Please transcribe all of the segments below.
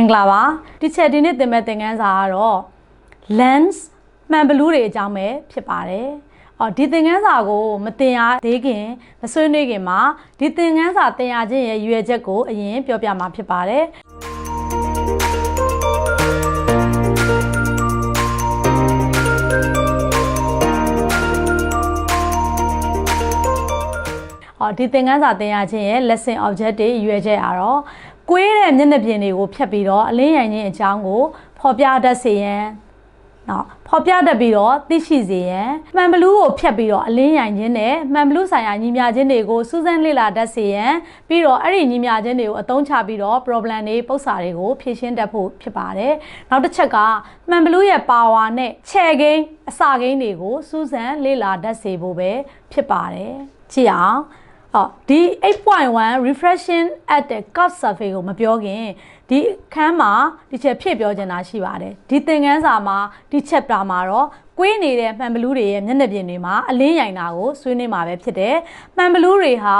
င်္ဂလာပါဒီချက်ဒီနေ့သင်မဲ့သင်ခန်းစာကတော့ lens မှန်ဘလူးတွေအကြောင်းပဲဖြစ်ပါတယ်အော်ဒီသင်ခန်းစာကိုမသင်ရသေးခင်မဆွေးနွေးခင်မှာဒီသင်ခန်းစာသင်ရခြင်းရဲ့ရည်ရွယ်ချက်ကိုအရင်ပြောပြမှာဖြစ်ပါတယ်ဟောဒီသင်ခန်းစာသင်ရခြင်းရဲ့ lesson object တွေရွေးချက်ရတော့ ကွေးတဲ့မျက်နှာပြင်တွေကိုဖြတ်ပြီးတော့အလင်းရိုင်ခြင်းအကြောင်းကိုဖော်ပြတတ်စေရန်နော်ဖော်ပြတတ်ပြီးတော့သိရှိစေရန်မှန်ဘလူးကိုဖြတ်ပြီးတော့အလင်းရိုင်ခြင်းနဲ့မှန်ဘလူးဆိုင်ရာညီမျှခြင်းတွေကိုစူးစမ်းလေ့လာတတ်စေရန်ပြီးတော့အဲ့ဒီညီမျှခြင်းတွေကိုအသုံးချပြီးတော့ problem တွေပု္ပ္ပစာတွေကိုဖြေရှင်းတတ်ဖို့ဖြစ်ပါတယ်နောက်တစ်ချက်ကမှန်ဘလူးရဲ့ power နဲ့ခြေကိန်းအစာကိန်းတွေကိုစူးစမ်းလေ့လာတတ်စေဖို့ပဲဖြစ်ပါတယ်ကြည့်အောင် ဟောဒီ8.1 refreshing at the curve surface ကိုမပြောခင်ဒီအခန်းမှာဒီချက်ဖြည့်ပြောချင်တာရှိပါတယ်ဒီသင်ခန်းစာမှာဒီ chapter မှာတော့ကွေးနေတဲ့မှန်ဘလူးတွေရဲ့မျက်နှာပြင်တွေမှာအလင်းရိုင်တာကိုဆွေးနွေးမှာပဲဖြစ်တယ်မှန်ဘလူးတွေဟာ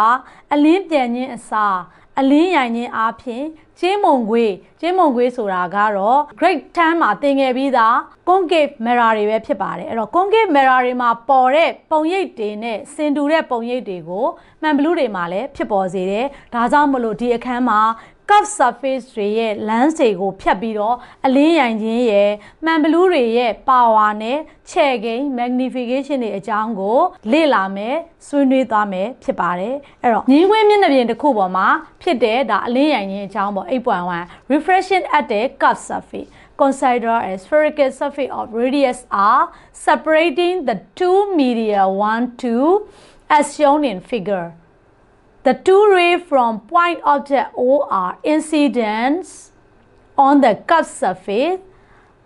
အလင်းပြန်ခြင်းအစား အလင်းရိုင်ခြင်းအားဖြင့်ကျင်းမုံခွေးကျင်းမုံခွေးဆိုတာကတော့ grade 10မှာသင်ခဲ့ပြီးသား concave mirror တွေပဲဖြစ်ပါတယ်အဲ့တော့ concave mirror တွေမှာပေါ်တဲ့ပုံရိပ်တွေနဲ့စင်တူတဲ့ပုံရိပ်တွေကိုမှန်ဘလူးတွေမှာလည်းဖြစ်ပေါ်စေတယ်ဒါကြောင့်မလို့ဒီအခန်းမှာ curve surface တွေရဲ့ lens တွေကိုဖြတ်ပြီးတော့အလင်းရိုင်ခြင်းရဲ့မှန်ဘလူးတွေရဲ့ power နဲ့ချဲ့ကိန်း magnification တွေအကြောင်းကိုလေ့လာမယ်ဆွေးနွေးသွားမယ်ဖြစ်ပါတယ်အဲ့တော့ငင်းခွင်းမျက်နှာပြင်တစ်ခုပေါ်မှာဖြစ်တဲ့ဒါအလင်းရိုင်ခြင်းအကြောင်းပေါ့8.1 refreshing at the curve surface consider a spherical surface of radius r separating the two media 1 2 as shown in figure The two rays from point object O are incidents on the curved surface.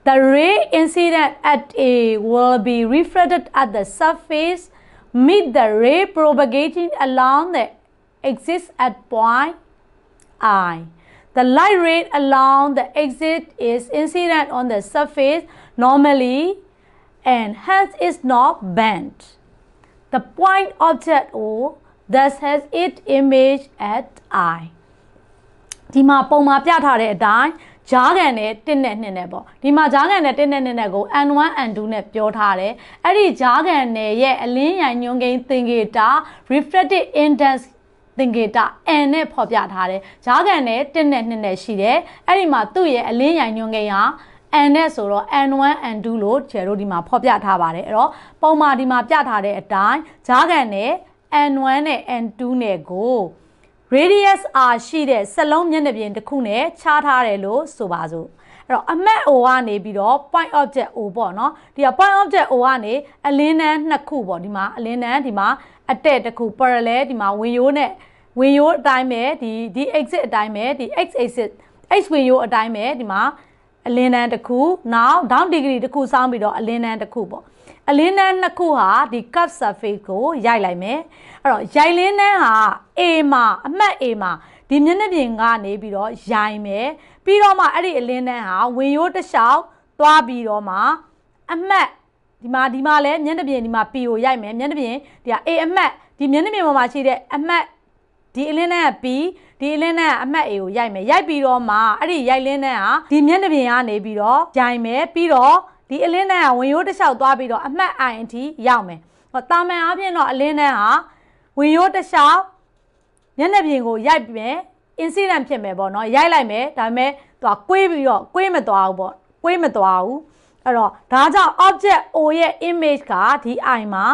The ray incident at A will be reflected at the surface, meet the ray propagating along the axis at point I. The light ray along the exit is incident on the surface normally and hence is not bent. The point object O thus has its image at I ဒီမှာပုံမှာပြထားတဲ့အတိုင်းဂျားကန်နဲ့1နဲ့2နဲ့ပေါ့ဒီမှာဂျားကန်နဲ့1နဲ့2နဲ့ကို N1 N2 နဲ့ပြောထားတယ်အဲ့ဒီဂျားကန်နဲ့ရဲ့အလင်းရိုင်ညွှန်းကိန်းသင်္ကေတ refractive index သင်္ကေတ N နဲ့ဖော်ပြထားတယ်ဂျားကန်နဲ့1နဲ့2နဲ့ရှိတယ်အဲ့ဒီမှာသူ့ရဲ့အလင်းရိုင်ညွှန်းကိန်းဟာ n နဲ့ဆိုတော့ n1 n2 လို့ကျယ်တို့ဒီမှာဖော်ပြထားပါတယ်အဲ့တော့ပုံမှာဒီမှာပြထားတဲ့အတိုင်းဂျားကန်နဲ့ n1 နဲ့ n2 နဲ့ကို radius r ရှိတဲ့စက်လုံးမျက်နှာပြင်တစ်ခုနဲ့ခြားထားတယ်လို့ဆိုပါစို့အဲ့တော့အမှတ် O ကနေပြီးတော့ point object O ပေါ့နော်ဒီက point object O ကနေအလင်းတန်းနှစ်ခုပေါ့ဒီမှာအလင်းတန်းဒီမှာအတက်တစ်ခု parallel ဒီမှာဝင်ရိုးနဲ့ဝင်ရိုးအတိုင်းပဲဒီဒီ exit အတိုင်းပဲဒီ x axis x ဝင်ရိုးအတိုင်းပဲဒီမှာအလင်းတန်းတစ်ခုနောက် down degree တစ်ခုစောင်းပြီးတော့အလင်းတန်းတစ်ခုပေါ့ အလင်းတန်းနှစ်ခုဟာဒီ curve surface ကိုရိုက်လိုက်မယ်အဲ့တော့ရိုက်လင်းတန်းဟာ A မှာအမှတ် A မှာဒီမျက်နှာပြင်ကနေပြီးတော့ရိုင်မယ်ပြီးတော့မှအဲ့ဒီအလင်းတန်းဟာဝင်ရိုးတစ်လျှောက်သွားပြီးတော့မှအမှတ်ဒီမှာဒီမှာလဲမျက်နှာပြင်ဒီမှာ P ကိုရိုက်မယ်မျက်နှာပြင်ဒီက A အမှတ်ဒီမျက်နှာပြင်ပေါ်မှာရှိတဲ့အမှတ်ဒီအလင်းတန်းက P ဒီအလင်းတန်းကအမှတ် A ကိုရိုက်မယ်ရိုက်ပြီးတော့မှအဲ့ဒီရိုက်လင်းတန်းဟာဒီမျက်နှာပြင်ကနေပြီးတော့ရိုင်မယ်ပြီးတော့ ဒီအလင်းတန်းကဝင်ရိုးတစ်လျှောက်သွားပြီးတော့အမှတ် I အထိရောက်မယ်ဟောတာမန်အားဖြင့်တော့အလင်းတန်းဟာဝင်ရိုးတစ်လျှောက်မျက်နှာပြင်ကိုရိုက်မယ် incident ဖြစ်မယ်ပေါ့နော်ရိုက်လိုက်မယ်ဒါပေမဲ့သူကကွေးပြီးတော့ကွေးမသွားဘူးပေါ့ကွေးမသွားဘူးအဲ့တော့ဒါကြောင့် object O ရဲ့ image ကဒီ I မှာ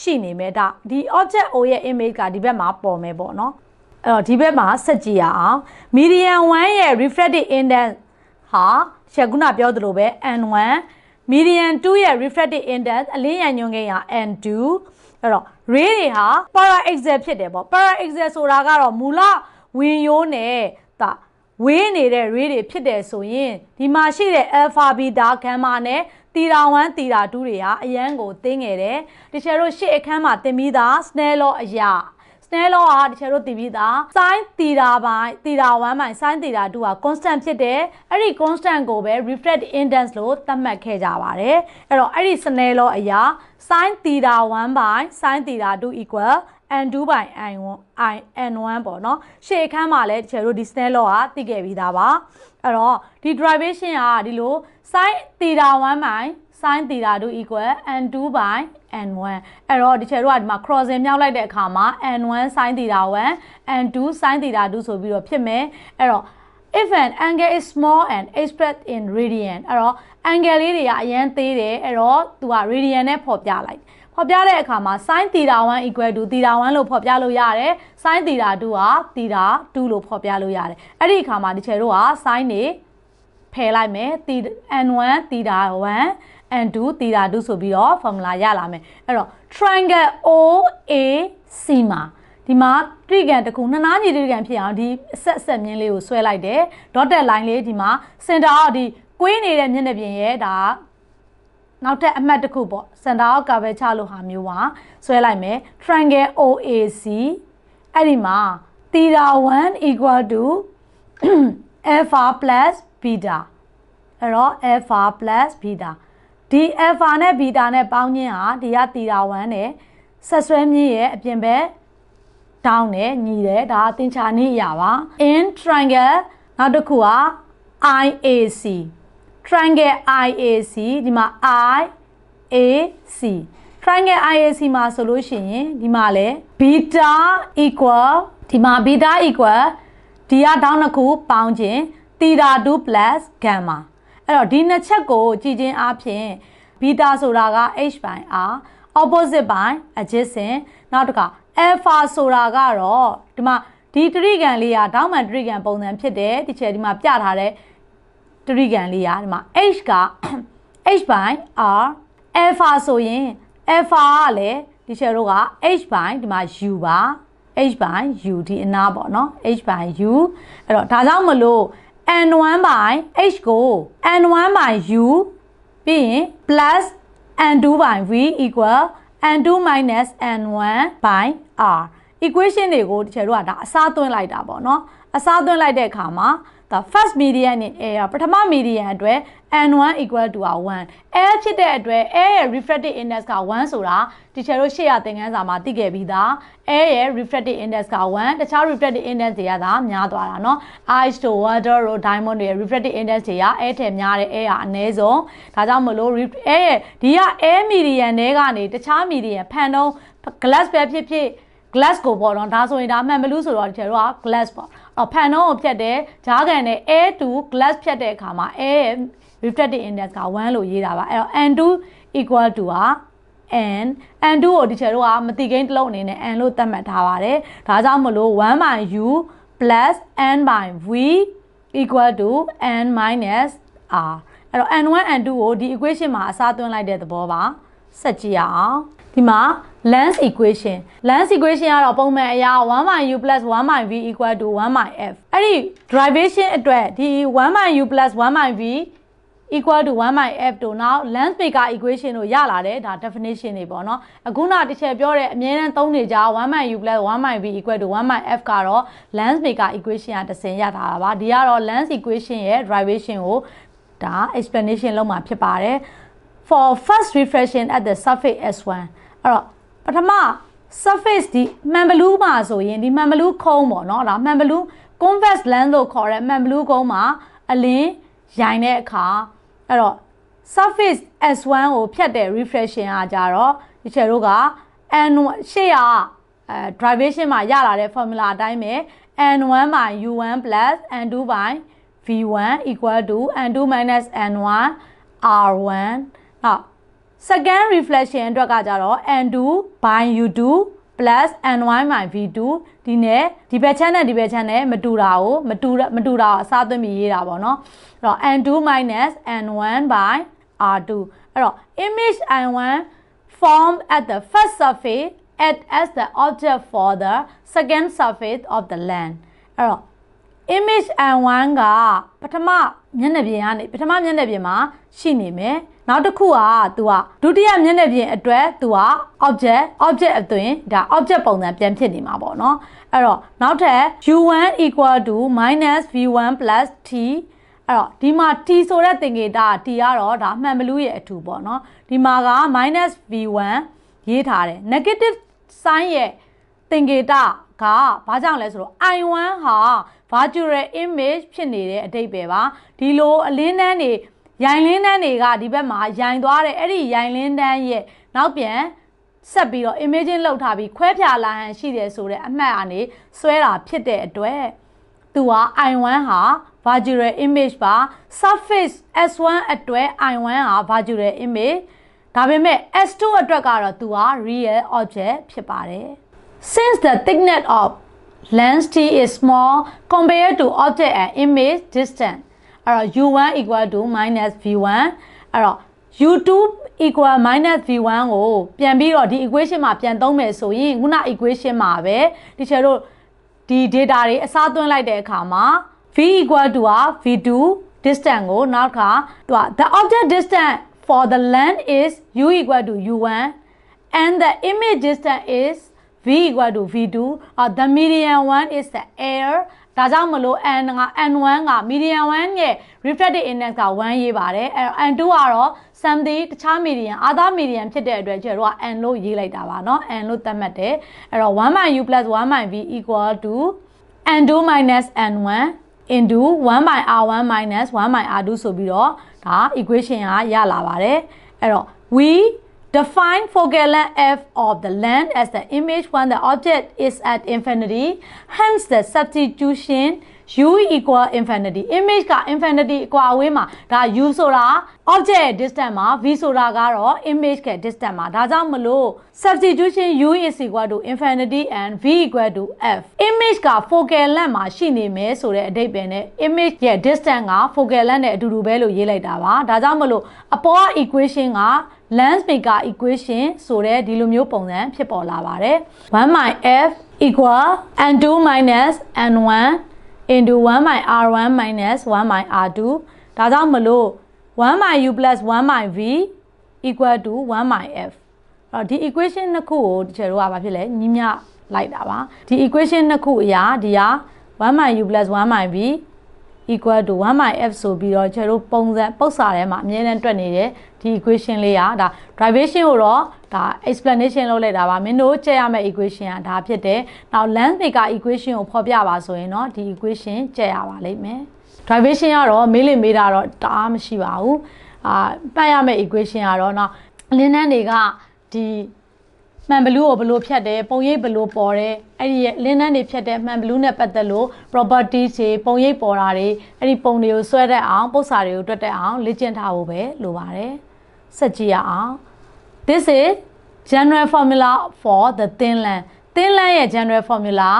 ရှိနေမယ်ဒါဒီ object O ရဲ့ image ကဒီဘက်မှာပေါ်မယ်ပေါ့နော်အဲ့တော့ဒီဘက်မှာဆက်ကြည့်ရအောင် median 1ရဲ့ refractive index ဟာရှက်ခုနပြောသလိုပဲ n1 median 2ရဲ့ refractive index အလင်းရိုင်ညွှန်းကိန်းဟာ n2 အဲ့တော့ ray တွေဟာ para axial ဖြစ်တယ်ပေါ့ para axial ဆိုတာကတော့မူလဝင်ရိုးနဲ့ဒါဝေးနေတဲ့ ray တွေဖြစ်တယ်ဆိုရင်ဒီမှာရှိတဲ့ alpha beta gamma နဲ့ theta 1 theta 2တွေဟာအရန်ကိုသိငယ်တယ်တချို့တို့ရှေ့အခန်းမှာသင်ပြီးသား snell law အရာ snell law ကတချို့တို့သိပြီးသား sin theta ပိုင်း theta 1ပိုင်း sin theta 2က constant ဖြစ်တယ်အဲ့ဒီ constant ကိုပဲ refract index လို့သတ်မှတ်ခဲ့ကြပါတယ်အဲ့တော့အဲ့ဒီ snell law အရာ sin theta 1 by sin theta 2 equal n2 by i1 i n1 ပေါ့နော်ရှေ့အခန်းမှာလည်းတကယ်လို့ဒီ snell law ကသိခဲ့ပြီးသားပါ အဲ့တော့ဒီ derivation ကဒီလို sin theta 1 by sin theta 2 equal n2 by n1 အဲ့တော့ဒီချေတို့ကဒီမှာ crossing မြောက်လိုက်တဲ့အခါမှာ n1 sin theta 1 n2 sin theta 2ဆိုပြီးတော့ဖြစ်မယ်အဲ့တော့ if an angle is small and expressed in radian အဲ့တော့ angle လေးတွေကအရန်သေးတယ်အဲ့တော့သူက radian နဲ့ဖော်ပြလိုက် ဖော်ပြတဲ့အခါမှာ sin theta 1 equal to theta 1လို့ဖော်ပြလို့ရတယ် sin theta 2က theta 2လို့ဖော်ပြလို့ရတယ်အဲ့ဒီအခါမှာဒီချေတို့က sin နေဖယ်လိုက်မယ် n1 theta 1 n2 theta 2ဆိုပြီးတော့ formula ရလာမယ်အဲ့တော့ triangle OAC မှာဒီမှာတရိကန်တစ်ခုနှစ်နားညီတရိကန်ဖြစ်အောင်ဒီအဆက်အဆက်မြင်းလေးကိုဆွဲလိုက်တယ် dotted line လေးဒီမှာ center ကဒီကွေးနေတဲ့မျက်နှာပြင်ရဲ့ဒါ နောက်ထပ်အမှတ်တစ်ခုပေါ့ center of curvature လို့ဟာမျိုးပါဆွဲလိုက်မယ် triangle OAC အဲ့ဒီမှာ theta 1 equal to alpha plus beta အဲ့တော့ alpha plus beta ဒီ alpha နဲ့ beta နဲ့ပေါင်းခြင်းဟာဒီက theta 1နဲ့ဆက်ဆွဲမြင့်ရဲ့အပြင်ဘက်တောင်းတယ်ညီတယ်ဒါအသင်္ချာနည်းအရာပါ in triangle နောက်တစ်ခုက IAC triangle IAC ဒီမှာ IAC triangle IAC မှာဆိုလို့ရှိရင်ဒီမှာလဲ beta equal ဒီမှာ beta equal ဒီကတောင်းနှစ်ခုပေါင်းခြင်း theta 2 plus gamma အဲ့တော့ဒီနှစ်ချက်ကိုကြည့်ခြင်းအပြင် beta ဆိုတာက h by r opposite by adjacent နောက်တစ်ခါ alpha ဆိုတာကတော့ဒီမှာဒီတရိကန်လေးကတောင်းမှန်တရိကန်ပုံစံဖြစ်တယ်ဒီချက်ဒီမှာပြထားတဲ့ တရိကန်လေးကဒီမှာ h က h by r alpha ဆိုရင် alpha ကလည်းဒီချက်တို့က h by ဒီမှာ u ပါ h by u ဒီအနာပေါ့နော် h by u အဲ့တော့ဒါကြောင့်မလို့ n1 by h ကို n1 by u ပြီးရင် plus n2 by v equal n2 minus n1 by r equation တွေကိုတချို့တို့ကဒါအစားသွင်းလိုက်တာပေါ့နော်အစားသွင်းလိုက်တဲ့အခါမှာ ဒါ first median နဲ့ air ပထမ median အတွက် n1 equal to 1 air ဖြစ်တဲ့အတွက် air ရဲ့ refractive index က1ဆိုတာဒီချေတို့ရှေ့ရသင်ခန်းစာမှာသိခဲ့ပြီးသား air ရဲ့ refractive index က1တခြား refractive index တွေကသာများသွားတာเนาะ ice တို့ water တို့ diamond တွေရဲ့ refractive index တွေက air ထက်များတဲ့ air ကအနည်းဆုံးဒါကြောင့်မလို့ air ရဲ့ဒီက air median တွေကနေတခြား median ဖန်တုံး glass ပဲဖြစ်ဖြစ် glass ကိုပေါ့နော်ဒါဆိုရင်ဒါမှန်ဘလူးဆိုတော့ဒီကျတော့ glass ပေါ့အော် ဖန်တော့ကိုဖြတ်တယ်ဂျားကန်နဲ့ air to glass ဖြတ်တဲ့အခါမှာ air ရဲ့ refractive index က1လို့ရေးတာပါအဲ့တော့ n2 equal to ဟာ n n2 ကိုဒီချက်တော့ကမတိကိန်းတစ်လုံးအနေနဲ့ n လို့သတ်မှတ်ထားပါတယ်ဒါကြောင့်မလို့1 by u plus n by v equal to n minus r အဲ့တော့ n1 n2 ကိုဒီ equation မှာအစားသွင်းလိုက်တဲ့သဘောပါဆက်ကြည့်ရအောင်ဒီမှာ length equation length equation ကတော့ပုံမှန်အရာ1 by u plus 1 by v equal to 1 by f အဲ့ဒီ derivation အတွက်ဒီ1 by u plus 1 by v equal to 1 by f တို့နောက် length maker equation တို့ရလာတယ်ဒါ definition တွေပေါ့နော်အခုနတစ်ချက်ပြောတဲ့အမြဲတမ်းသုံးနေကြ1 by u plus 1 by v equal to 1 by f ကတော့ length maker equation ကတစ်ဆင့်ရထားတာပါဒီကတော့ length equation ရဲ့ derivation ကိုဒါ explanation လုပ်မှာဖြစ်ပါတယ် for first reflection at the surface s1 အဲ့တော့ ပထမ surface ဒီမှန်ဘလူးမှာဆိုရင်ဒီမှန်ဘလူးခုံးပေါ့နော်ဒါမှန်ဘလူး convex lens လို့ခေါ်တဲ့မှန်ဘလူးကုန်းမှာအလင်းရိုင်တဲ့အခါအဲ့တော့ surface s1 ကိုဖြတ်တဲ့ reflection ကကြတော့ဒီချက်တို့က n ရှေ့ကအဲ derivation မှာရလာတဲ့ formula အတိုင်းပဲ n1 by u1 plus n2 by v1 equal to n2 minus n1 r1 နောက် second reflection အတွက်ကကြတော့ n2 by u2 plus n1 by v2 ဒီနဲ့ဒီဘက်ချမ်းနဲ့ဒီဘက်ချမ်းနဲ့မတူတာကိုမတူမတူတာကိုအစားသွင်းပြီးရေးတာပေါ့နော်အဲ့တော့ n2 minus n1 by r2 အဲ့တော့ image i1 form at the first surface act as the object for the second surface of the land အဲ့တော့ image n1 ကပထမမျက်နှာပြင်ကနေပထမမျက်နှာပြင်မှာရှိနေမယ် နောက်တစ်ခုက तू ကဒုတိယမျက်နှာပြင်အတွက် तू က object object အသွင်ဒါ object ပုံစံပြန်ဖြစ်နေမှာပေါ့နော်အဲ့တော့နောက်ထပ် u1 equal to minus v1 plus t အဲ့တော့ဒီမှာ t ဆိုတဲ့သင်္ကေတ t ကတော့ဒါမှန်ဘလူးရဲ့အထူပေါ့နော်ဒီမှာက minus v1 ရေးထားတယ် negative sign ရဲ့သင်္ကေတကဘာကြောင့်လဲဆိုတော့ I1 ဟာ virtual image ဖြစ်နေတဲ့အတိတ်ပဲပါဒီလိုအလင်းတန်းတွေ ရိုင်လင်းတန်းတွေကဒီဘက်မှာရိုင်သွားတဲ့အဲ့ဒီရိုင်လင်းတန်းရဲ့နောက်ပြန်ဆက်ပြီးတော့ imaging လောက်ထားပြီးခွဲဖြာလာဟန်ရှိတယ်ဆိုတဲ့အမှတ်အနေဆွဲတာဖြစ်တဲ့အတွက်သူက I1 ဟာ virtual image ပါ surface S1 အတွက် I1 ဟာ virtual image ဒါပေမဲ့ S2 အတွက်ကတော့သူက real object ဖြစ်ပါတယ် since the thickness of lens t is small compared to object and image distance အဲ့တော့ u1 equal to minus v1 အဲ့တော့ u2 equal minus v1 ကိုပြန်ပြီးတော့ဒီ equation မှာပြန်သုံးမယ်ဆိုရင်ခုန equation မှာပဲဒီချေတို့ဒီ data တွေအစားသွင်းလိုက်တဲ့အခါမှာ v equal to က v2 distance ကိုနောက်ခါသူက the object distance for the length is u equal to u1 and the image distance is v equal to v2 uh, the median one is the air ဒါကြောင့်မလို့ n က n1 က median 1ရဲ့ refractive index က1ရေးပါတယ်အဲတော့ n2 ကတော့ something တခြား median other median ဖြစ်တဲ့အတွက်ကျတော့ n လို့ရေးလိုက်တာပါเนาะ n လို့သတ်မှတ်တယ်အဲ့တော့1 u 1 v equal to n2 minus n1 into 1 by r1 minus 1 by r2 ဆိုပြီးတော့ဒါ equation ကရလာပါတယ်အဲ့တော့ we define focal length f of the length as the image when the object is at infinity hence the substitution u equal infinity image က infinity အကွာအဝေးမှာဒါ u ဆိုတာ object ရဲ့ distance မှာ v ဆိုတာကတော့ image ရဲ့ distance မှာဒါကြောင့်မလို့ substitution u is equal to infinity and v equal to f image က focal length မှာရှိနေမယ်ဆိုတဲ့အဓိပ္ပာယ်နဲ့ image ရဲ့ distance က focal length နဲ့အတူတူပဲလို့ရေးလိုက်တာပါဒါကြောင့်မလို့အပေါ်က equation က lens maker equation ဆိုတဲ့ဒီလိုမျိုးပုံစံဖြစ်ပေါ်လာပါတယ်1 f equal n2 minus n1 into 1 by r1 minus 1 by r2 ဒါကြောင့်မလို့1 by u plus 1 by v equal to 1 by f အဲ့တော့ဒီ equation နှစ်ခုကိုတချို့တို့ကဘာဖြစ်လဲညီမျှလိုက်တာပါဒီ equation နှစ်ခုအရာဒီဟာ1 by u plus 1 by v equal to 1 by f ဆိုပြီးတော့ကျွန်တော်တို့ပုံစံပုတ်စာထဲမှာအမြဲတမ်းတွက်နေတဲ့ဒီ equation လေးကဒါ derivation ကိုတော့ဒါ explanation လုပ်လိုက်တာပါမင်းတို့ကြည့်ရမယ့် equation ကဒါဖြစ်တယ်။နောက် length maker equation ကိုဖော်ပြပါဆိုရင်တော့ဒီ equation ကြည့်ရပါလိမ့်မယ်။ derivation ကတော့မေးလိမေးတာတော့တအားမရှိပါဘူး။အာပတ်ရမယ့် equation ကတော့နော်လင်းနှန်းတွေကဒီ မှန်ဘလူးကိုဘလို့ဖြတ်တယ်ပုံရိပ်ဘလို့ပေါ်တယ်အဲ့ဒီလင်းနှန်းတွေဖြတ်တဲ့မှန်ဘလူးနဲ့ပတ်သက်လို့ properties တွေပုံရိပ်ပေါ်တာတွေအဲ့ဒီပုံတွေကိုဆွဲတတ်အောင်ပု္ပ္ပစာတွေကိုတွက်တတ်အောင်လေ့ကျင့်ထားဖို့ပဲလိုပါတယ်ဆက်ကြည့်ရအောင် this is general formula for the thin line thin line ရဲ့ general formula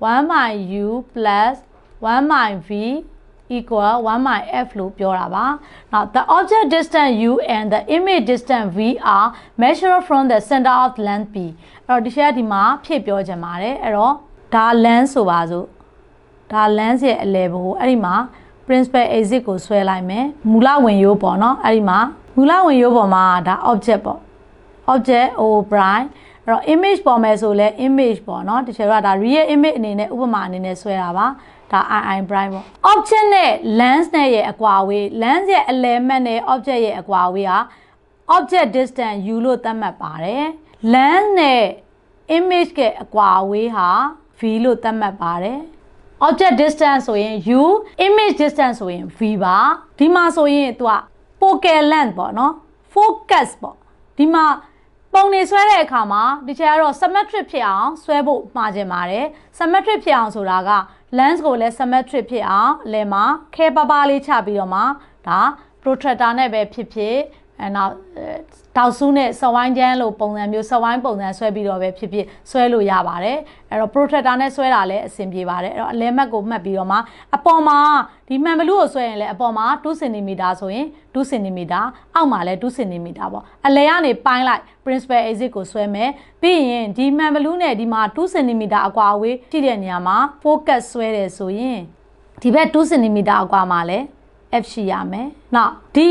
1 by u plus 1 by v equal 1 by f လို့ပြောတာပါ။ Now the object distance u and the image distance v are measured from the center of length p အဲ့တော့ဒီချက်ဒီမှာဖြည့်ပြောချင်ပါတယ်။အဲ့တော့ဒါ length ဆိုပါစို့။ဒါ length ရဲ့အလယ်ဘို့အဲ့ဒီမှာ principal axis ကိုဆွဲလိုက်မယ်။မူလဝင်ရိုးပေါ့နော်။အဲ့ဒီမှာမူလဝင်ရိုးပေါ်မှာဒါ object ပေါ့။ object o prime အဲ့တော့ image ပေါ်မယ်ဆိုလဲ image ပေါ့နော်။တချို့ကဒါ real image အနေနဲ့ဥပမာအနေနဲ့ဆွဲတာပါ။ ဒါ ii prime ပေါ့ object နဲ့ lens နဲ့ရဲ့အကွာအဝေး lens ရဲ့ element နဲ့ object ရဲ့အကွာအဝေးဟာ object distance u လို့သတ်မှတ်ပါတယ် lens နဲ့ image ရဲ့အကွာအဝေးဟာ v လို့သတ်မှတ်ပါတယ် object distance ဆိုရင် u image distance ဆိုရင် v ပါဒီမှာဆိုရင်သူက focal length ပေါ့နော် focus ပေါ့ဒီမှာပုံနေဆွဲတဲ့အခါမှာဒီချက်ကတော့ symmetric ဖြစ်အောင်ဆွဲဖို့မှာကျင်ပါတယ် symmetric ဖြစ်အောင်ဆိုတာက lens ကိုလည်း symmetric ဖြစ်အောင်အလယ်မှာခဲပပလေးချပြီးတော့မှဒါ protractor နဲ့ပဲဖြစ်ဖြစ် အဲနောက်တောက်ဆူးနဲ့စဝိုင်းချမ်းလို့ပုံစံမျိုးစဝိုင်းပုံစံဆွဲပြီးတော့ပဲဖြစ်ဖြစ်ဆွဲလို့ရပါတယ်အဲ့တော့ protractor နဲ့ဆွဲတာလည်းအဆင်ပြေပါတယ်အဲ့တော့အလဲမတ်ကိုမှတ်ပြီးတော့မှအပေါ်မှာဒီမှန်ဘလူးကိုဆွဲရင်လည်းအပေါ်မှာ2 cm ဆိုရင်2 cm အောက်မှာလည်း2 cm ပေါ့အလဲကနေပိုင်းလိုက် principal exit ကိုဆွဲမယ်ပြီးရင်ဒီမှန်ဘလူးနဲ့ဒီမှာ2 cm အကွာအဝေးရှိတဲ့နေရာမှာ focus ဆွဲတယ်ဆိုရင်ဒီဘက်2 cm အကွာမှာလည်း F ရှိရမယ်။နောက်ဒီ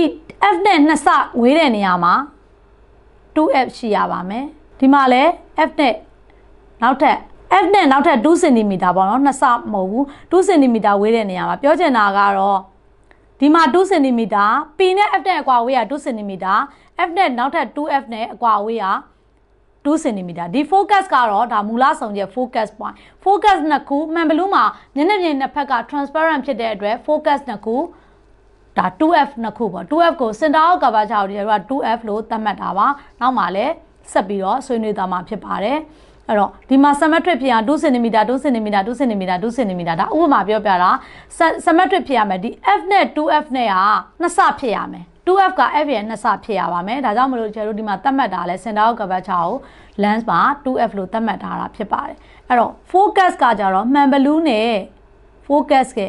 F နဲ့နှစ်ဆဝေးတဲ့နေရာမှာ 2F ရှိရပါမယ်။ဒီမှာလည်း F နဲ့နောက်ထပ် F နဲ့နောက်ထပ်2 cm ပေါ့နော်နှစ်ဆမဟုတ်ဘူး2 cm ဝေးတဲ့နေရာမှာပြောချင်တာကတော့ဒီမှာ2 cm P နဲ့ F နဲ့အကွာဝေးက2 cm F နဲ့နောက်ထပ် 2F နဲ့အကွာဝေးက2 2 cm ဒီ focus ကတော့ဒါမူလဆောင်ချက် focus point focus နှစ်ခုမှန်ဘလူးမှာမျက်နှာပြင်နှစ်ဖက်က transparent ဖြစ်တဲ့အတွက် focus နှစ်ခု ဒါ 2f နှစ်ခုပေါ့ 2f ကို center of curvature ကိုဒီက 2f လို့သတ်မှတ်တာပါနောက်မှာလည်းဆက်ပြီးတော့ဆွေးနွေးသွားမှာဖြစ်ပါတယ်အဲ့တော့ဒီမှာ symmetric ဖြစ်အောင်2 cm 2 cm 2 cm 2 cm ဒါဥပမာပြောပြတာ symmetric ဖြစ်ရမယ်ဒီ f နဲ့ 2f နဲ့ကနှစ်ဆဖြစ်ရမယ် 2f က f ရဲ့နှစ်ဆဖြစ်ရပါမယ်ဒါကြောင့်မလို့ကျတို့ဒီမှာသတ်မှတ်တာလဲ center of curvature ကို lens မှာ 2f လို့သတ်မှတ်ထားတာဖြစ်ပါတယ်အဲ့တော့ focus ကကြတော့မှန်ဘလူးနဲ့ focus က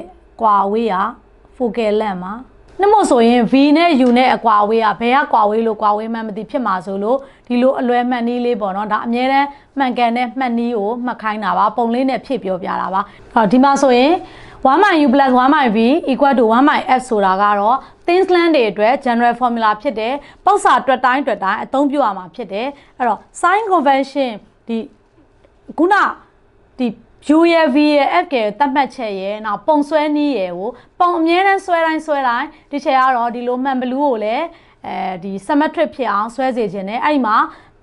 ကွာဝေးရ focal length မှာ နှမို့ဆိုရင် V နဲ့ U နဲ့အကွာအဝေးကဘယ်ကကွာဝေးလို့ကွာဝေးမှန်းမသိဖြစ်မှာဆိုလို့ဒီလိုအလွယ်မှတ်နည်းလေးပေါ့နော်ဒါအမြဲတမ်းမှန်ကန်တဲ့မှတ်နည်းကိုမှတ်ခိုင်းတာပါပုံလေးနဲ့ဖြည့်ပြောပြတာပါဟောဒီမှာဆိုရင်1 u 1 v equal to 1 f ဆိုတာကတော့ thin slant တွေအတွက် general formula ဖြစ်တယ်ပောက်စာတွက်တိုင်းတွက်တိုင်းအသုံးပြုရမှာဖြစ်တယ်အဲ့တော့ sign convention ဒီခုနဒီ U ရဲ့ V ရဲ့ F ရဲ့တတ်မှတ်ချက်ရဲ့နောက်ပုံဆွဲနည်းရဲ့ကိုပုံအမြဲတမ်းဆွဲတိုင်းဆွဲတိုင်းဒီချက်ကတော့ဒီလိုမှန်ဘလူးကိုလည်းအဲဒီ symmetric ဖြစ်အောင်ဆွဲစေခြင်းနဲ့အဲ့ဒီမှာ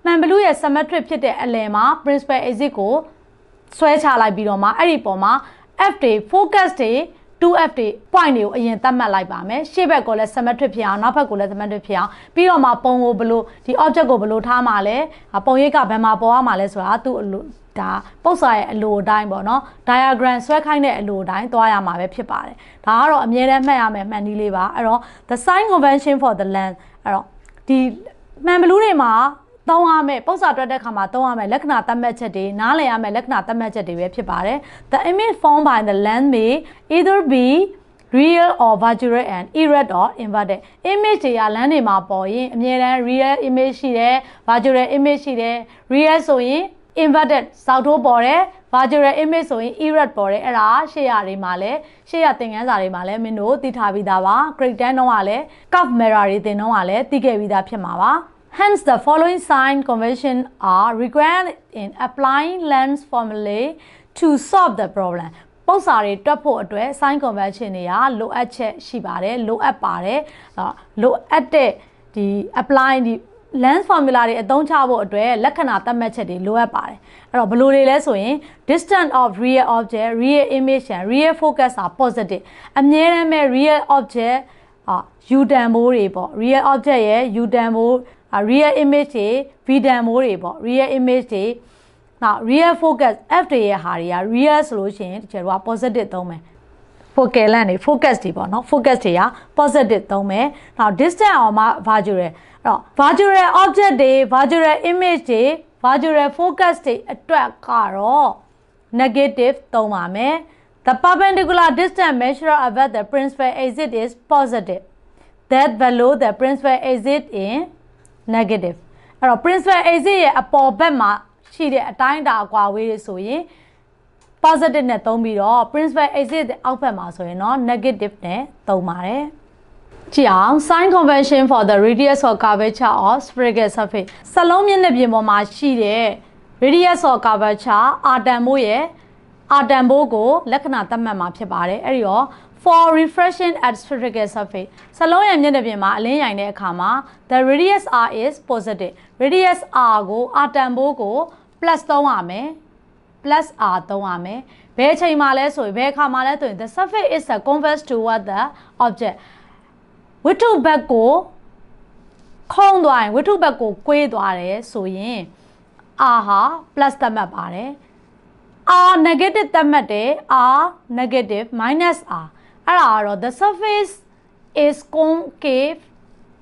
မှန်ဘလူးရဲ့ symmetric ဖြစ်တဲ့အလယ်မှာ principal exit ကိုဆွဲချလိုက်ပြီးတော့မှအဲ့ဒီပုံမှာ F တွေ focus တွေ 2F တွေ point တွေကိုအရင်သတ်မှတ်လိုက်ပါမယ်ရှေ့ဘက်ကိုလည်း symmetric ဖြစ်အောင်နောက်ဘက်ကိုလည်း symmetric ဖြစ်အောင်ပြီးတော့မှပုံကိုဘလို့ဒီ object ကိုဘလို့ထားမှာလဲပုံရိပ်ကဘယ်မှာပေါ်ရမှာလဲဆိုတာသူ့ ဒါပုတ်စာရဲ့အလိုအတိုင်းပေါ့နော် diagram ဆွဲခိုင်းတဲ့အလိုအတိုင်းသွားရမှာပဲဖြစ်ပါတယ်ဒါကတော့အမြဲတမ်းမှတ်ရမယ်မှတ်နည်းလေးပါအဲ့တော့ the sign convention for the lens အဲ့တော့ဒီမှန်ဘလူးတွေမှာသုံးရမယ်ပု္ပ္ပစာတွက်တဲ့ခါမှာသုံးရမယ်လက္ခဏာသတ်မှတ်ချက်တွေနားလည်ရမယ်လက္ခဏာသတ်မှတ်ချက်တွေပဲဖြစ်ပါတယ် the image formed by the lens may either be real or virtual and erect or inverted image တွေကလမ်းတွေမှာပေါ်ရင်အမြဲတမ်း real image ရှိတယ် virtual image ရှိတယ် real ဆိုရင် inverted စောက်ထိုးပေါ်တယ် virtual image ဆိုရင် erect ပေါ်တယ်အဲ့ဒါရှေ့ရတွေမှာလဲရှေ့ရသင်ခန်းစာတွေမှာလဲမင်းတို့သိထားပြီးသားပါ grade 10တော့ကလဲ curve mirror တွေသင်တော့ကလဲသိခဲ့ပြီးသားဖြစ်မှာပါ Hence, the following sign convention are required in applying lens formulae to solve the problem. ပု္ပ္ပစာတွေတွက်ဖို့အတွက် sign convention တွေကလိုအပ်ချက်ရှိပါတယ်လိုအပ်ပါတယ်လိုအပ်တဲ့ဒီ apply ဒီ lens formula တွေအသုံးချဖို့အတွက်လက္ခဏာသတ်မှတ်ချက်တွေလိုအပ်ပါတယ်အဲ့တော့ဘယ်လိုတွေလဲဆိုရင် distance of real object real image and real focus are positive အမြဲတမ်းပဲ real object အာ u တန်မိုးတွေပေါ့ real object ရဲ့ u တန်မိုး real image တွေ v တန်မိုးတွေပေါ့ real image တွေနောက် real focus f တွေရဲ့ဟာတွေက real ဆိုလို့ရှိရင်တကယ်တော့ positive သုံးမယ် focal length တွေ focus တွေပေါ့နော် focus တွေက positive သုံးမယ်နောက် distance အောင်မှ virtual အဲ့တော့ virtual object တွေ virtual image တွေ virtual focus တွေအတွက်ကတော့ negative သုံးပါမယ် the perpendicular distance measured above the principal exit is positive that below the principal exit in negative အဲ့တော့ principal exit ရဲ့အပေါ်ဘက်မှာရှိတဲ့အတိုင်းအတာအကွာဝေးတွေဆိုရင် positive နဲ့သုံးပြီးတော့ principal exit အောက်ဘက်မှာဆိုရင်တော့ negative နဲ့သုံးပါတယ်ကြည့်အောင် sign convention for the radius or curvature of spherical surface စလုံးမျက်နှာပြင်ပေါ်မှာရှိတဲ့ radius or curvature အာတန်မိုးရဲ့အာတန်ဘိုးကိုလက္ခဏာသတ်မှတ်မှာဖြစ်ပါတယ်အဲ့ဒီတော့ for refreshing at spherical surface စလုံးရဲ့မျက်နှာပြင်မှာအလင်းရိုင်တဲ့အခါမှာ the radius r is positive radius r ကိုအာတန်ဘိုးကို plus သုံးရမယ် plus r သုံးရမယ်ဘယ်အချိန်မှာလဲဆိုရင်ဘယ်အခါမှာလဲဆိုရင် the surface is a converge toward the object ဝတ္ထုဘက်ကိုခုံးသွားရင်ဝတ္ထုဘက်ကိုကွေးသွားတယ်ဆိုရင် r ဟာ plus သတ်မှတ်ပါတယ် r negative သတ်မှတ်တယ် r negative minus r အဲ့ဒါကတော့ the surface is concave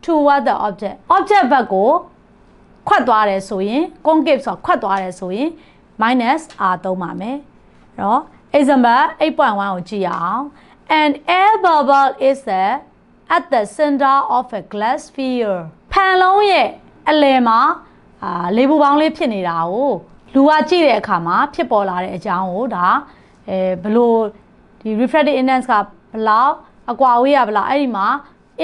toward the object object ဘက်ကိုခွတ်သွားတယ်ဆိုရင် concave ဆိုခွတ်သွားတယ်ဆိုရင် minus r သုံးပါမယ်။အဲ့တော့ example 8.1ကိုကြည့်ရအောင်။ An air bubble is a at the center of a glass sphere ဖန်လုံးရဲ့အလယ်မှာအာလေပူပေါင်းလေးဖြစ်နေတာကိုလူကကြည့်တဲ့အခါမှာဖြစ်ပေါ်လာတဲ့အကြောင်းကိုဒါအဲဘလို့ဒီ refractive index ကဘလောက်အကွာအဝေးကဘလောက်အဲ့ဒီမှာ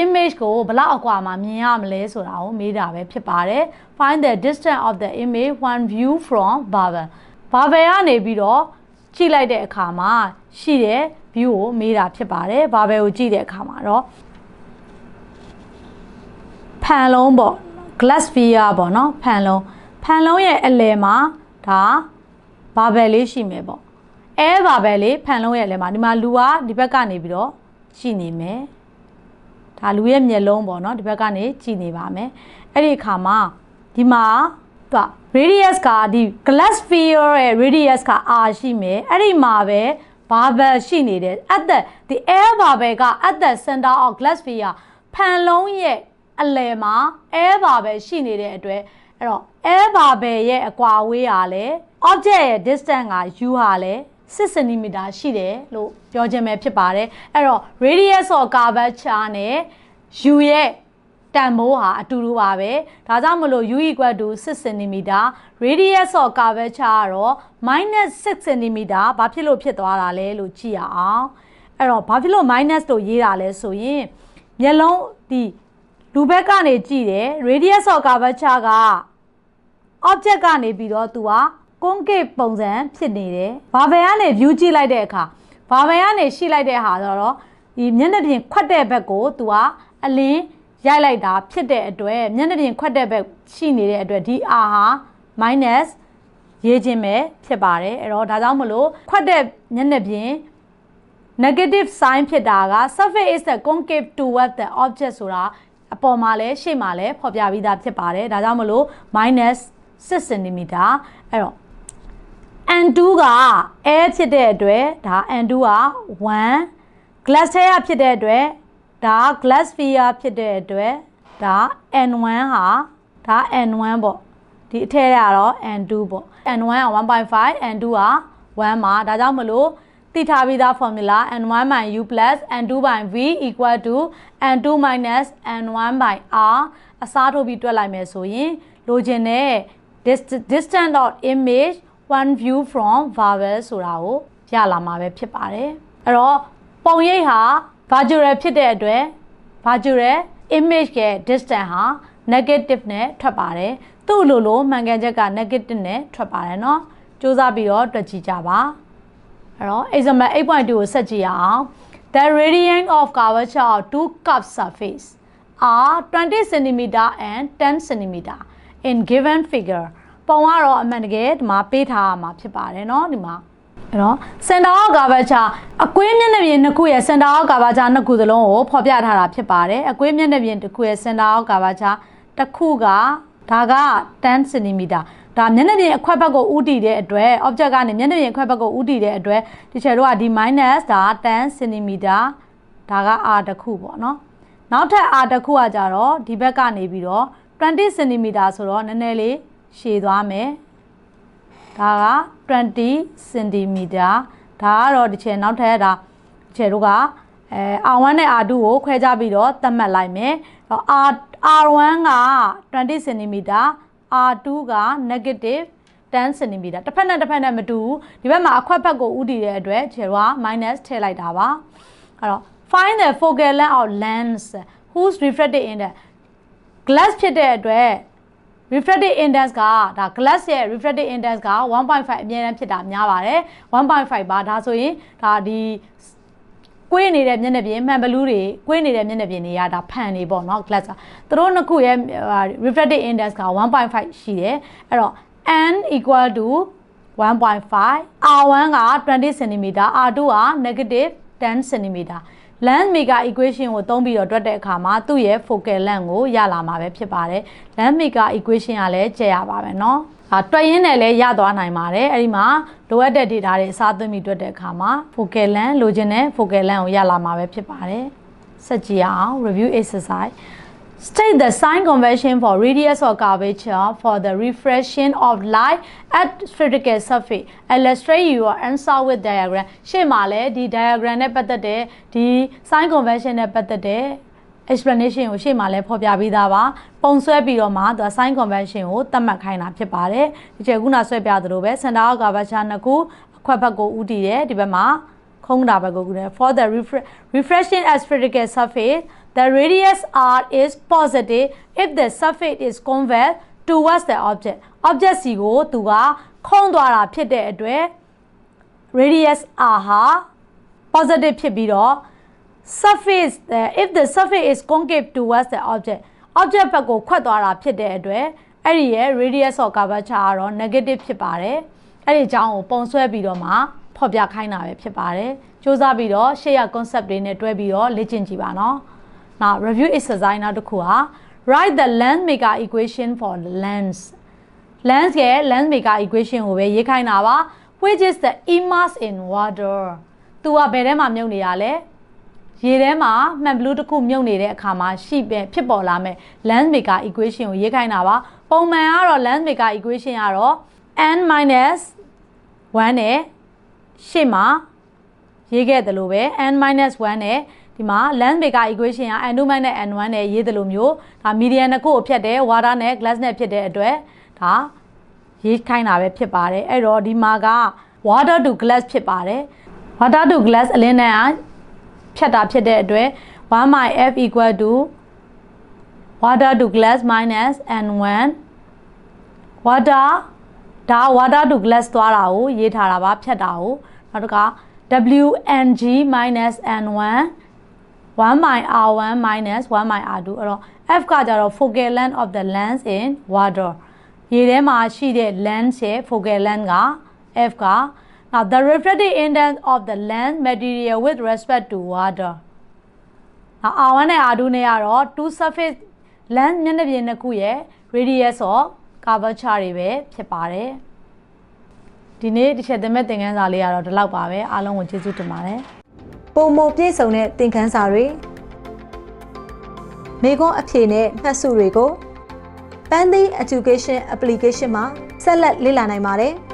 image ကိုဘလောက်အကွာမှာမြင်ရမလဲဆိုတာကိုမေးတာပဲဖြစ်ပါတယ် find the distance of the image one view from bubble bubble ကနေပြီးတော့ကြည့်လိုက်တဲ့အခါမှာရှိတဲ့ view ကိုမေးတာဖြစ်ပါတယ် bubble ကိုကြည့်တဲ့အခါမှာတော့ဖန်လုံးပေါ့ glass sphere ပေါ့နော်ဖန်လုံးဖန်လုံးရဲ့အလယ်မှာဒါဘာဘယ်လေးရှိမယ်ပေါ့အဲဘာဘယ်လေးဖန်လုံးရဲ့အလယ်မှာဒီမှာလူကဒီဘက်ကနေပြီးတော့ရှိနေမယ် ဒါလူရဲ့မျက်လုံးပေါ့နော်ဒီဘက်ကနေကြည်နေပါမယ်အဲ့ဒီအခါမှာဒီမှာသူက radius ကဒီ glass sphere ရဲ့ radius က r ရှိမယ်အဲ့ဒီမှာပဲ barbell ရှိနေတယ် at the the air barbell က at the center of glass sphere ဖန်လုံးရဲ့အလယ်မှာ air barbell ရှိနေတဲ့အတွက်အဲ့တော့ air barbell ရဲ့အကွာအဝေးကလည်း object ရဲ့ distance က u ဟာလည်း 6 cm ရှိတယ်လို့ပြောခြင်းပဲဖြစ်ပါတယ်အဲ့တော့ radius of curvature နဲ့ u ရဲ့တန်ဖိုးဟာအတူတူပါပဲဒါကြောင့်မလို့ u equal to 6 cm radius of curvature ကတော့ -6 cm ဘာဖြစ်လို့ဖြစ်သွားတာလဲလို့ကြည့်ရအောင်အဲ့တော့ဘာဖြစ်လို့ minus လို့ရေးတာလဲဆိုရင်မျက်လုံးဒီလူဘက်ကနေကြည့်တယ် radius of curvature က object ကနေပြီးတော့သူက concave ပုံစံဖြစ်နေတယ်။ဘာဘယ်ကနေ view ကြည့်လိုက်တဲ့အခါဘာဘယ်ကနေရှိလိုက်တဲ့ဟာဆိုတော့ဒီမျက်နှာပြင်ခွက်တဲ့ဘက်ကိုသူကအလင်းရိုက်လိုက်တာဖြစ်တဲ့အတွက်မျက်နှာပြင်ခွက်တဲ့ဘက်ရှိနေတဲ့အတွက်ဒီ r ဟာ minus ရေးခြင်းပဲဖြစ်ပါတယ်အဲ့တော့ဒါကြောင့်မလို့ခွက်တဲ့မျက်နှာပြင် negative sign ဖြစ်တာက surface is the concave toward the object ဆိုတာအပေါ်မှာလဲရှေ့မှာလဲဖော်ပြပြီးသားဖြစ်ပါတယ်ဒါကြောင့်မလို့ minus 6 cm အဲ့တော့ N2 က air ဖြစ်တဲ့အတွက်ဒါ N2 က1 glass ထဲကဖြစ်တဲ့အတွက်ဒါ glass sphere ဖြစ်တဲ့အတွက်ဒါ N1 ဟာဒါ N1 ပေါ့ဒီအထက်ကတော့ N2 ပေါ့ N1 က1.5 N2 က1မှာဒါကြောင့်မလို့သိထားပြီးသား formula n1 by u plus n2 by v equal to n2 minus n1 by r အစားထိုးပြီးတွက်လိုက်မယ်ဆိုရင်လိုချင်တဲ့ distance of image one view from vowel ဆိုတာကိုရလာမှာပဲဖြစ်ပါတယ်အဲ့တော့ပုံရိပ်ဟာ virtual ဖြစ်တဲ့အတွက် virtual image ရဲ့ distance ဟာ negative နဲ့ထွက်ပါတယ်သူ့လိုလိုမှန်ကန်ချက်က negative နဲ့ထွက်ပါတယ်เนาะစူးစမ်းပြီးတော့တွက်ကြည့်ကြပါအဲ့တော့ example 8.2ကိုဆက်ကြည့်ရအောင် the radius of curvature of two curved surface are 20 cm and 10 cm in given figure ပုံကတော့အမှန်တကယ်ဒီမှာပေးထားရမှာဖြစ်ပါတယ်เนาะဒီမှာအဲ့တော့စင်တာအောက်ကဘာချာအကွေးမျက်နှာပြင်နှစ်ခုရဲ့စင်တာအောက်ကဘာချာနှစ်ခုစလုံးကိုဖော်ပြထားတာဖြစ်ပါတယ်အကွေးမျက်နှာပြင်တစ်ခုရဲ့စင်တာအောက်ကဘာချာတစ်ခုကဒါက10 cm ဒါမျက်နှာပြင်အခွက်ဘက်ကိုဥတည်တဲ့အတွက် object ကနေမျက်နှာပြင်အခွက်ဘက်ကိုဥတည်တဲ့အတွက်ဒီချေတို့ကဒီ minus ဒါ10 cm ဒါက r တစ်ခုပေါ့နော်နောက်ထပ် r တစ်ခုကကြတော့ဒီဘက်ကနေပြီးတော့20 cm ဆိုတော့နည်းနည်းလေး ရှည်သွားမယ်ဒါက20 cm ဒါကတော့ဒီချေနောက်ထပ်ဒါဒီချေတို့ကအဲ R1 နဲ့ R2 ကိုခွဲခြားပြီးတော့သတ်မှတ်လိုက်မယ် R R1 က20 cm R2 က negative 10 cm တစ်ဖက်နဲ့တစ်ဖက်နဲ့မတူဘူးဒီဘက်မှာအခွက်ဖက်ကိုဥတည်တဲ့အတွက်ခြေတော့ minus ထည့်လိုက်တာပါအဲ့တော့ find the focal length of lens whose refractive index glass ဖြစ်တဲ့အတွက် refractive index ကဒါ glass ရဲ့ refractive index က1.5အမြဲတမ်းဖြစ်တာများပါတယ်1.5ပါဒါဆိုရင်ဒါဒီကွေးနေတဲ့မျက်နှာပြင်မှန်ဘလူးတွေကွေးနေတဲ့မျက်နှာပြင်တွေကဒါဖန်နေပေါ့နော် glass ကသူတို့နှစ်ခုရဲ့ refractive index က1.5ရှိတယ်အဲ့တော့ n equal to 1.5 r1 က20 cm r2 က negative 10 cm length mega equation ကိုသုံးပြီးတော့တွက်တဲ့အခါမှာသူ့ရဲ့ focal length ကိုရလာမှာပဲဖြစ်ပါတယ်။ length mega equation ကလည်းကျက်ရပါမယ်နော်။အာတွက်ရင်းနဲ့လည်းရသွားနိုင်ပါတယ်။အဲဒီမှာလိုအပ်တဲ့ data တွေအစားသွင်းပြီးတွက်တဲ့အခါမှာ focal length လိုချင်တဲ့ focal length ကိုရလာမှာပဲဖြစ်ပါတယ်။ဆက်ကြည့်အောင် review exercise State the sign convention for radius or curvature for the refraction of light at spherical surface. Illustrate your answer with diagram. ရှေ့မှာလည်းဒီ diagram နဲ့ပတ်သက်တဲ့ဒီ sign convention နဲ့ပတ်သက်တဲ့ explanation ကိုရှေ့မှာလည်းဖော်ပြပြီးသားပါပုံဆွဲပြီးတော့မှသူ sign convention ကိုသတ်မှတ်ခိုင်းတာဖြစ်ပါတယ်ဒီချက်ခုနဆွဲပြသလိုပဲ center of curvature နှစ်ခုအခွက်ဘက်ကိုဥတည်တယ်ဒီဘက်မှာခုံးတာဘက်ကိုဥတည် for the refraction at spherical surface the radius r is positive if the surface is convex towards the object object စီကိုသူကခုံးသွားတာဖြစ်တဲ့အတွက် radius r ဟာ positive ဖြစ်ပြီးတော့ surface uh, if the surface is concave towards the object object ဘက်ကိုခွက်သွားတာဖြစ်တဲ့အတွက်အဲ့ဒီရဲ့ radius of curvature ကတော့ negative ဖြစ်ပါတယ်အဲ့ဒီအကြောင်းကိုပုံဆွဲပြီးတော့မှဖော်ပြခိုင်းတာပဲဖြစ်ပါတယ်စူးစမ်းပြီးတော့ရှေ့ရ concept တွေနဲ့တွဲပြီးတော့လေ့ကျင့်ကြည့်ပါနော် နောက် review exercise နောက်တစ်ခုဟာ write the length maker equation for the lens lens ရဲ့ lens maker equation ကိုပဲရေးခိုင်းတာပါ which is the immerse in water သူကဘယ်ထဲမှာမြုပ်နေရလဲရေထဲမှာမှန်ဘလူးတစ်ခုမြုပ်နေတဲ့အခါမှာရှိပဲဖြစ်ပေါ်လာမဲ့ lens maker equation ကိုရေးခိုင်းတာပါပုံမှန်ကတော့ lens maker equation ကတော့ n 1နဲ့ရှေ့မှာရေးခဲ့တယ်လို့ပဲ n 1နဲ့ ဒီမှာ lens maker equation က n2 နဲ့ n1 နဲ့ရေးတယ်လို့မျိုးဒါ median တစ်ခုကိုဖြတ်တယ် water နဲ့ glass နဲ့ဖြစ်တဲ့အတွက်ဒါရေးခိုင်းတာပဲဖြစ်ပါတယ်အဲ့တော့ဒီမှာက water to glass ဖြစ်ပါတယ် water to glass အလင်းနဲ့ဖြတ်တာဖြစ်တဲ့အတွက် 1/f equal to water to glass minus n1 water ဒါ water to glass သွားတာကိုရေးထားတာပါဖြတ်တာကိုနောက်တစ်ခါ wng minus n1 1 by r1 minus 1 by r2 အဲ့တော့ f ကကြတော့ focal length of the lens in water ရေထဲမှာရှိတဲ့ lens ရဲ့ focal length က f က now the refractive index of the lens material with respect to water now r1 နဲ့ r2 နဲ့ကတော့ two surface lens မျက်နှာပြင်နှစ်ခုရဲ့ radius of curvature တွေပဲဖြစ်ပါတယ်ဒီနေ့တစ်ချက်သင်မဲ့သင်ခန်းစာလေးကတော့ဒီလောက်ပါပဲအားလုံးကိုကျေးဇူးတင်ပါတယ် ပုံမပြည့်စုံတဲ့သင်ခန်းစာတွေမိကုံးအဖြေနဲ့မှတ်စုတွေကို Panthi Education Application မှာဆက်လက်လေ့လာနိုင်ပါတယ်။